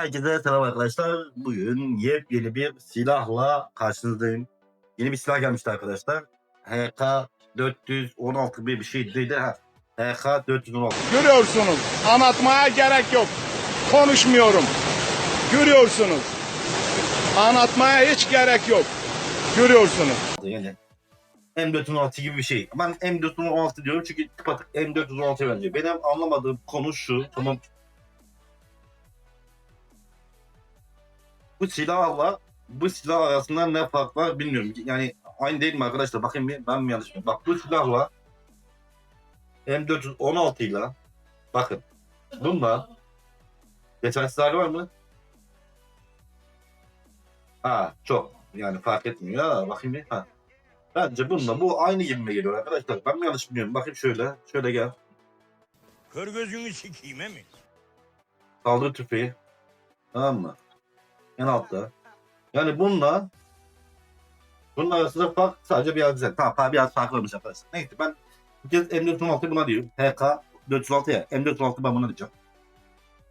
Herkese selam arkadaşlar. Bugün yepyeni bir silahla karşınızdayım. Yeni bir silah gelmişti arkadaşlar. HK 416 bir bir şeydi. Ha. HK 416. Görüyorsunuz. Anlatmaya gerek yok. Konuşmuyorum. Görüyorsunuz. Anlatmaya hiç gerek yok. Görüyorsunuz. Yani M416 gibi bir şey. Ben M416 diyorum çünkü tıpatık M416'ya benziyor. Benim anlamadığım konu şu. Tamam. Bu silahla bu silah arasında ne fark var bilmiyorum. Yani aynı değil mi arkadaşlar? Bakayım bir ben mi yanlış mı? Bak bu silahla M416 ile bakın bunda geçersiz hali var mı? Ha çok yani fark etmiyor. Ha, bakayım bir. Ha. Bence bununla bu aynı gibime geliyor arkadaşlar. Ben mi yanlış biliyorum? Bakayım şöyle. Şöyle gel. Kör gözünü sikeyim mi? Saldırı tüfeği. Tamam mı? En altta. Yani bununla bunun arasında fark sadece biraz güzel. Tamam biraz fark varmış arkadaşlar. Neyse ben bu kez M416 buna diyorum. HK 416 ya. M416 ben buna diyeceğim.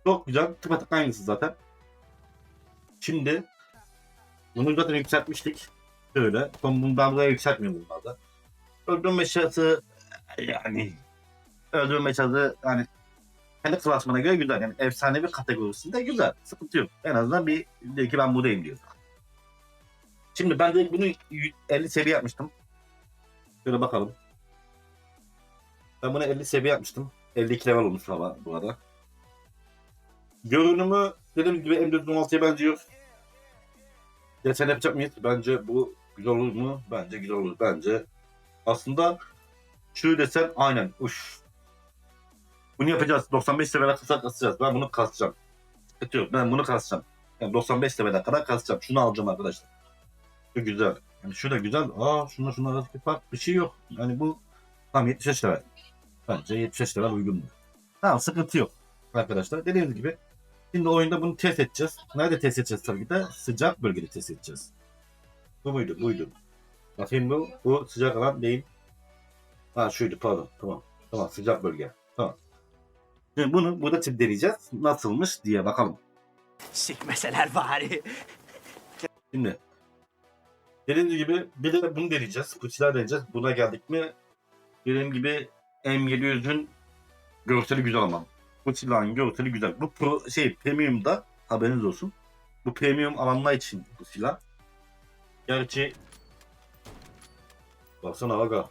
Çok güzel. Tıpatık aynısı zaten. Şimdi bunu zaten yükseltmiştik. Şöyle. Son bunu ben buraya yükseltmiyorum bunlarda. Öldürme şansı yani öldürme şansı yani kendi klasmana göre güzel. Yani efsanevi kategorisinde güzel. Sıkıntı yok. En azından bir diyor ki ben buradayım diyor. Şimdi ben de bunu 50 seviye yapmıştım. Şöyle bakalım. Ben bunu 50 seviye yapmıştım. 52 level olmuş ama bu arada. Görünümü dediğim gibi M416'ya benziyor. Geçen yapacak mıyız? Bence bu güzel olur mu? Bence güzel olur. Bence aslında şu desen aynen. Uş. Bunu yapacağız. 95 seviyede kısa kasacağız. Ben bunu kasacağım. Sıkıntı. Ben bunu kasacağım. Yani 95 seviyede kadar kasacağım. Şunu alacağım arkadaşlar. Şu güzel. Yani şu da güzel. Aa şunla şunla arasındaki fark bir şey yok. Yani bu tam 75 level. Bence 75 level uygundur. Tamam sıkıntı yok. Arkadaşlar dediğimiz gibi şimdi oyunda bunu test edeceğiz. Nerede test edeceğiz tabii ki de sıcak bölgede test edeceğiz. Bu muydu? Buydu. Bakayım bu. Bu sıcak alan değil. Ha şuydu pardon. Tamam. Tamam sıcak bölge. Tamam. Şimdi bunu burada tip deneyeceğiz. Nasılmış diye bakalım. Sikmeseler bari. Şimdi dediğim gibi bir de bunu deneyeceğiz. Silahı deneyeceğiz. Buna geldik mi dediğim gibi M700'ün görseli güzel ama. Bu silahın görseli güzel. Bu pro, şey premium'da haberiniz olsun. Bu premium alanlar için bu silah. Gerçi baksana aga.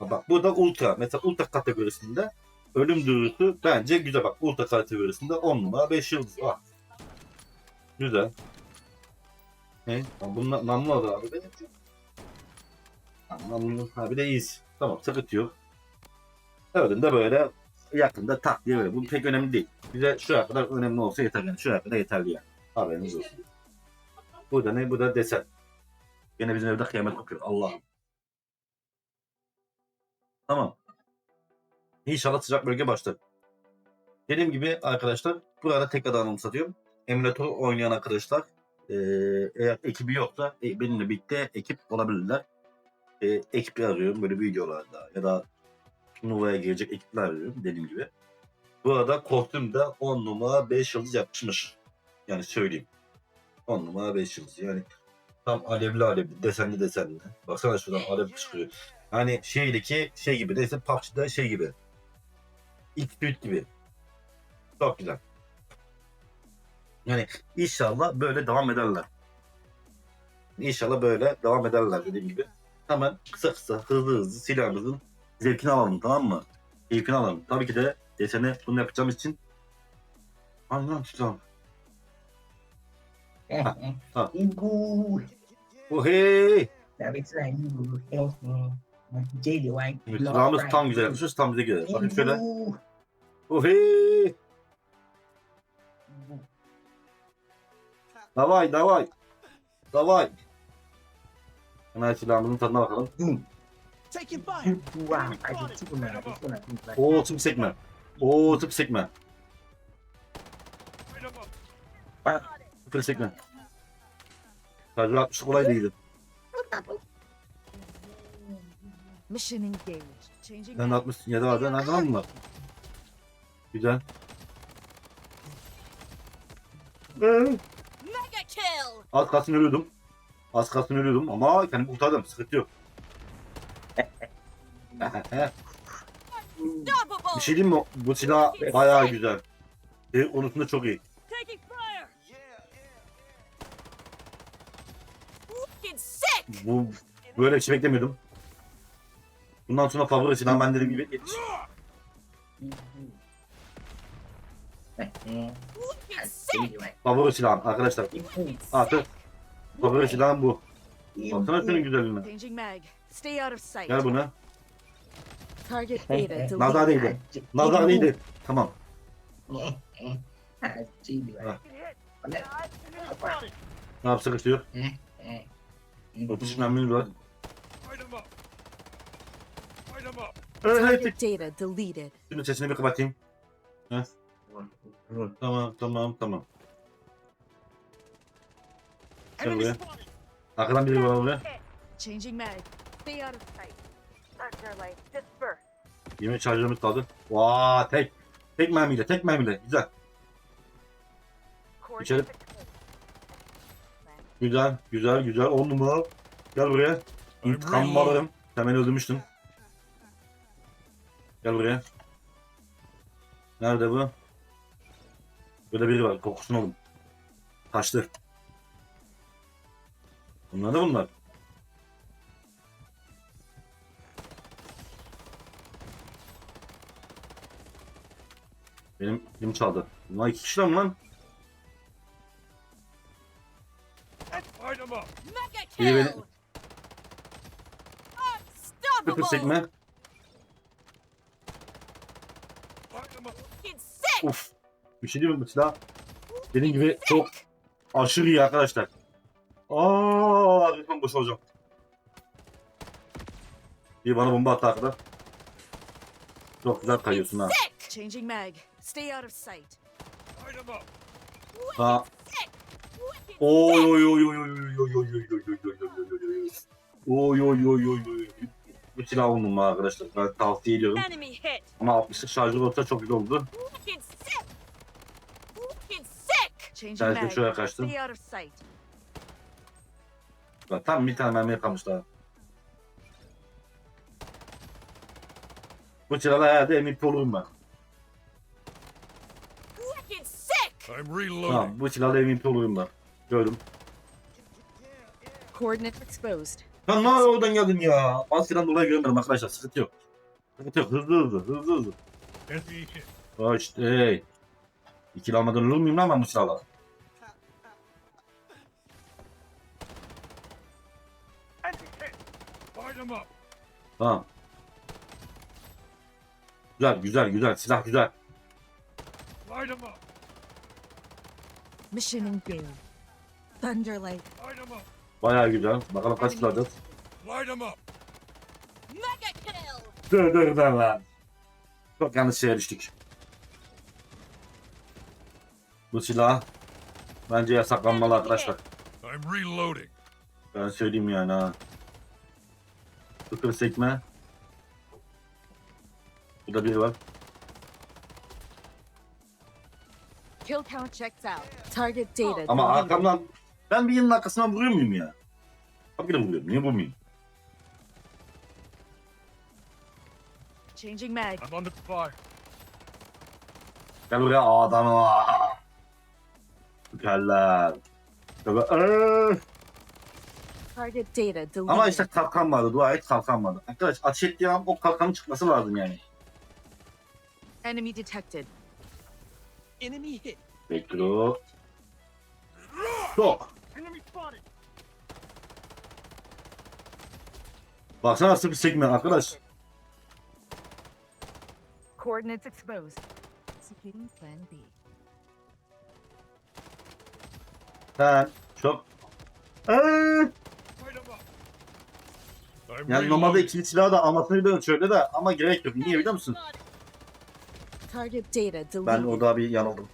Bak bu da ultra. Mesela ultra kategorisinde ölüm duyurusu bence güzel. Bak ultra kategorisinde 10 numara 5 yıldız. Ah. Güzel. Ne? Bunun namlu adı abi benim. Namlu abi de iyiyiz. Tamam sıkıntı yok. Öyle böyle yakında tak diye böyle. Bu pek önemli değil. Bize şu kadar önemli olsa yeter yani. Şu kadar yeterli yani. Haberiniz olsun. Bu da ne? Bu da desen. Yine bizim evde kıyamet kokuyor. Allah'ım. Tamam. İnşallah sıcak bölge başlar. Dediğim gibi arkadaşlar burada tekrardan anımsatıyorum. Emülatör oynayan arkadaşlar eee, eğer ekibi yoksa e, benimle birlikte ekip olabilirler. E, ekip arıyorum böyle videolarda ya da turnuvaya girecek ekipler arıyorum dediğim gibi. Bu arada kostüm de 10 numara 5 yıldız yapmış. Yani söyleyeyim. 10 numara 5 yıldız. Yani tam alevli alevli, desenli desenli. Baksana şuradan alev çıkıyor. Hani şeydeki şey gibi neyse PUBG'de şey gibi. X-Suite gibi. Çok güzel. Yani inşallah böyle devam ederler. İnşallah böyle devam ederler dediğim gibi. Hemen kısa kısa hızlı hızlı silahımızın zevkini alalım tamam mı? Keyfini alalım. Tabii ki de desene bunu yapacağım için Anlam tutalım. Ha. Ibu, Oh hey! tam güzel yapmışız. Tam bize göre. Bakın şöyle. Oh hey! Davay davay. Davay. Hemen silahımızın tadına bakalım. Oo tıp sekme. Oo tıp sekme. Tıp sekme. Sadece 60 kolay değildi. Mission engaged. Changing Ben de 67 vardı. Nereden aldın bunlar? Güzel. Mega kill! Az kalsın ölüyordum. Az kalsın ölüyordum ama kendimi kurtardım. Sıkıntı yok. Bir şey diyeyim mi? Bu silah bayağı güzel. E, konusunda çok iyi. Bu böyle bir şey beklemiyordum. Bundan sonra favori silah ben dediğim gibi yetiş. Favori silahım arkadaşlar. Artık favori silahım bu. Baksana şunun güzelliğine. Gel buna. Nazar değdi. Nazar değdi. Tamam. Ne yap sıkıştırıyor? Öpüşmem mi var? Evet. Şimdi sesini bir kapatayım. Evet. Tamam tamam tamam. Gel buraya. Arkadan biri var buraya. Changing mag. Stay out of sight. Doctor light. Disperse. Yemin şarjörümüz kaldı. Vaa tek. Tek mermiyle tek mermiyle. Güzel. İçeri. Güzel güzel güzel. 10 numara. Gel buraya. İntikam alırım. Sen beni öldürmüştün. Gel buraya. Nerede bu? Böyle biri var. Kokusunu alın. Kaçtı. Bunlar da bunlar. Benim kim çaldı? Bunlar iki kişi lan lan. İyi beni. Kötü sekme. Uf. Bir şey diyeyim mi bu silah? Dediğim gibi çok aşırı iyi arkadaşlar. Aa, lütfen boş olacağım. Bir bana bomba attı arkada. Çok güzel kayıyorsun ha. Changing mag. Stay out of sight. Ha. Oy oy oy oy oy oy oy oy oy oy oy oy oy oy oy. Oy oy. Bu silah on numara arkadaşlar. Ben tavsiye ediyorum. Ama 60'lık şarjör olsa çok güzel oldu. Belki şuraya kaçtım. Bak tam bir tane mermi yakamış daha. Bu çıralı herhalde emin olurum ben. I'm reloading. Tamam bu çıralı emin olurum ben. Gördüm. Coordinate exposed. Lan ne ara oradan geldim ya. Maskeden dolayı göremedim arkadaşlar sıkıntı yok. Sıkıntı yok hızlı hızlı hızlı hızlı. Hoş hey. İkili almadan olur muyum lan ben bu silahla? Tamam. Güzel güzel güzel. Silah güzel. Mission engaged. 'em up. Bayağı güzel. Bakalım kaç kill alacağız. Light 'em up. Mega kill! Dur dur dur lan. Çok yanlış şeye düştük. Bu silah bence yasaklanmalı arkadaşlar. I'm reloading. Ben söyleyeyim yani ha. Sıfır sekme. Burada biri var. Kill count checked out. Target data. Ama arkamdan ben bir yılın arkasından vuruyor muyum ya? Tabii ki vuruyorum. Niye vurmayayım? Changing mag. I'm under fire. Gel buraya adamı. Süperler. Tabii. Target data deleted. Ama işte kalkan vardı. Dua et kalkan vardı. Arkadaş ateş ettiği an o kalkanın çıkması lazım yani. Enemy detected. Enemy hit. Beklo. Spotted. Baksana sıfır sekme arkadaş. Coordinates exposed. Executing plan B. Sen çok... Eee. Yani normalde ikili silahı da almasını biliyorum şöyle de ama gerek yok. Niye biliyor musun? Ben orada bir yanıldım.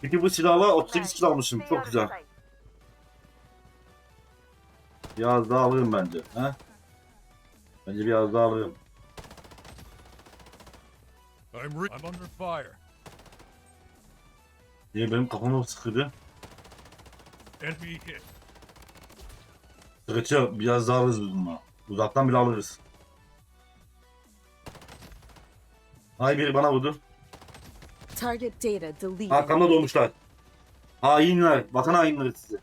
Çünkü bu silahla 38 kill almışım. Çok güzel. Biraz daha alırım bence. He? Bence biraz daha alırım. I'm under fire. Niye benim kafamı sıkıldı? Enemy hit. Sıkıcı biraz daha alırız biz bunu. Uzaktan bile alırız. Hay biri bana vurdu. Target data deleted. Arkamda doğmuşlar. Hainler. Vatan hainleri sizi.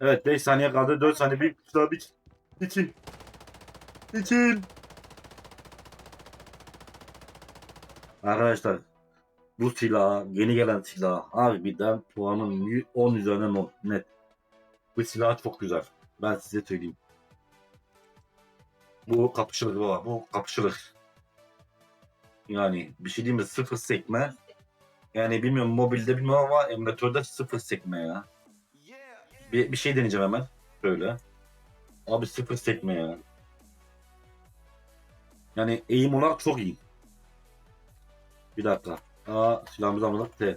Evet 5 saniye kaldı. 4 saniye. Bir daha bir. İki. İki. Arkadaşlar bu silah yeni gelen silah harbiden puanın 10 üzerinden on- net. Bu silah çok güzel. Ben size söyleyeyim. Bu kapışılır baba. Bu kapışılır. Yani bir şey diyeyim mi? Sıfır sekme. Yani bilmiyorum mobilde bilmiyorum ama emülatörde sıfır sekme ya. Bir, bir şey deneyeceğim hemen. Böyle. Abi sıfır sekme ya. Yani eğim olarak çok iyi. Bir dakika. Aa silahımızı almadık. T.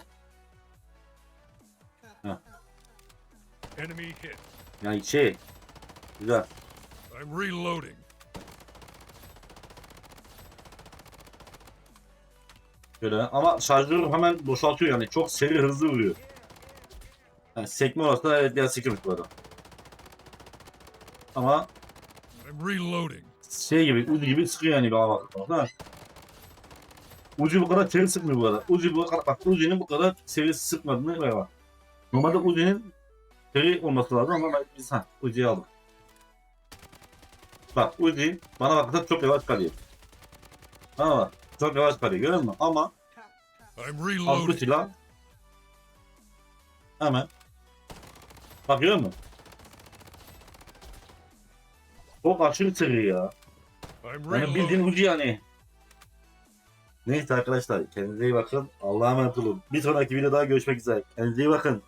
Enemy hit. Yani şey. Güzel. I'm reloading. Böyle ama şarjörü hemen boşaltıyor yani. Çok seri hızlı vuruyor. Yani sekme olsa evet biraz sıkıntı bu arada. Ama I'm reloading. şey gibi ucu gibi sıkıyor yani bana bak. Ucu bu kadar seri sıkmıyor bu kadar. Ucu bu kadar bak Uzi'nin bu kadar seri sıkmadığını böyle bak. Normalde Uzi'nin seri olması lazım ama ben biz ha Uzi'yi aldım. Bak Uzi bana bakırsa çok yavaş kalıyor. Bana bak çok yavaş kalıyor görüyor musun? Ama al bu silah hemen bak görüyor musun? Çok aşırı seri ya. Yani bildiğin ucu yani. Neyse arkadaşlar kendinize iyi bakın. Allah'a emanet olun. Bir sonraki videoda görüşmek üzere. Kendinize iyi bakın.